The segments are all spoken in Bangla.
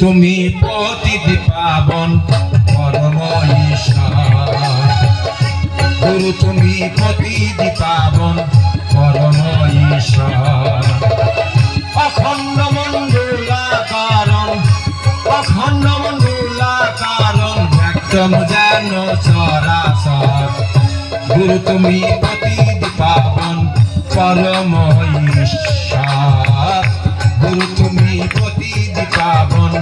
তুমি প্রতিদি পাবন পরম গুরু, তুমি প্রতিদি পাবন পরম অখণ্ড মণ্ডলা কারণ অখণ্ড মণ্ডলা কারণ ব্যক্তম যেন চরাচর। গুরু, তুমি প্রতিদি পাবন পরম ঈশ্বর গুরু তুমি প্রতিদি পাবন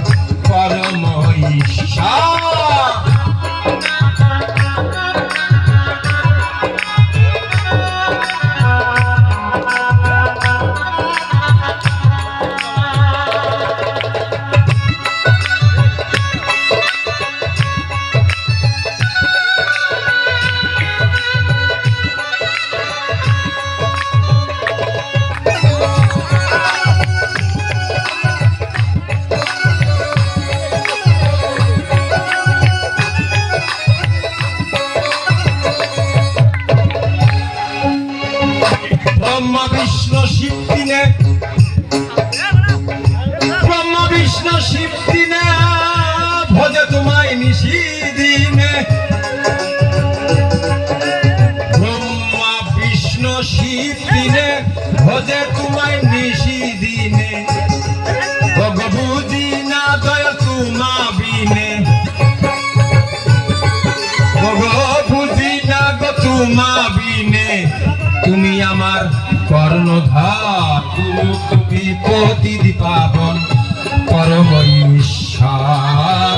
তোমা তুমি আমার কর্ণধার গুরু তুমি প্রতিদি পাবন পরম ঈশ্বর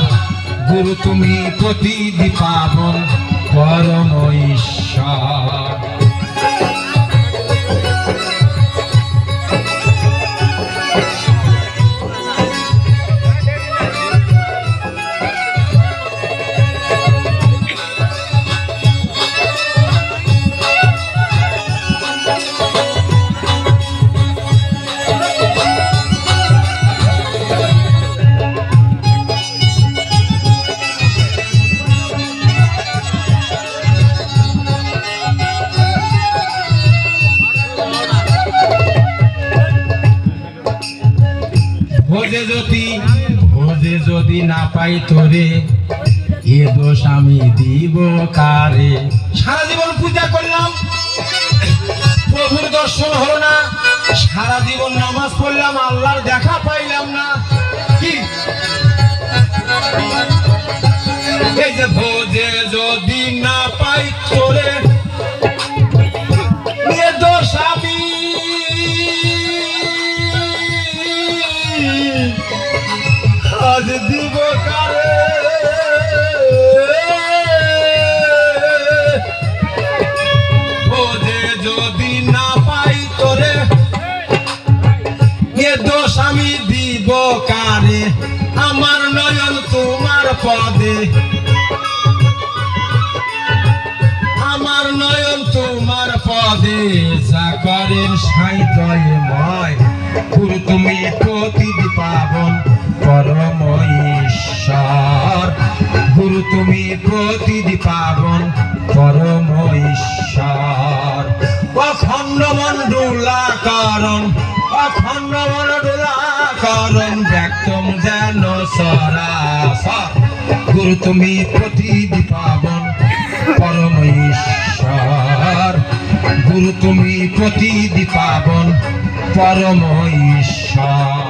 গুরু, তুমি প্রতিদি পাবন পরম ঈশ্বর ভোজে যদি ভোজে যদি না পাই তোরে, এ দোষ আমি দিব কারে? সারা জীবন পূজা করলাম, প্রভুর দর্শন হলো না। সারা জীবন নামাজ পড়লাম, আল্লাহর দেখা পাইলাম। আজ দিব কারে? যদি না পাই তোরে, এ দোষ আমি দিব কারে? আমার নয়ন তোমার পদে। আমার নয়ন তোমার পদে সাকারের সাইতয়ে ময় গুরু তুমি প্রতিদি পাবন তুমি প্রতিদি পাবন পরম ঈশ্বর অখণ্ড মণ্ডলা কারণ, অখণ্ড মণ্ডলা কারণ, ব্যক্তম যেন সরাসর। গুরু তুমি প্রতিদি পাবন পরম ঈশ্বর গুরু তুমি প্রতিদি পাবন পরম ঈশ্বর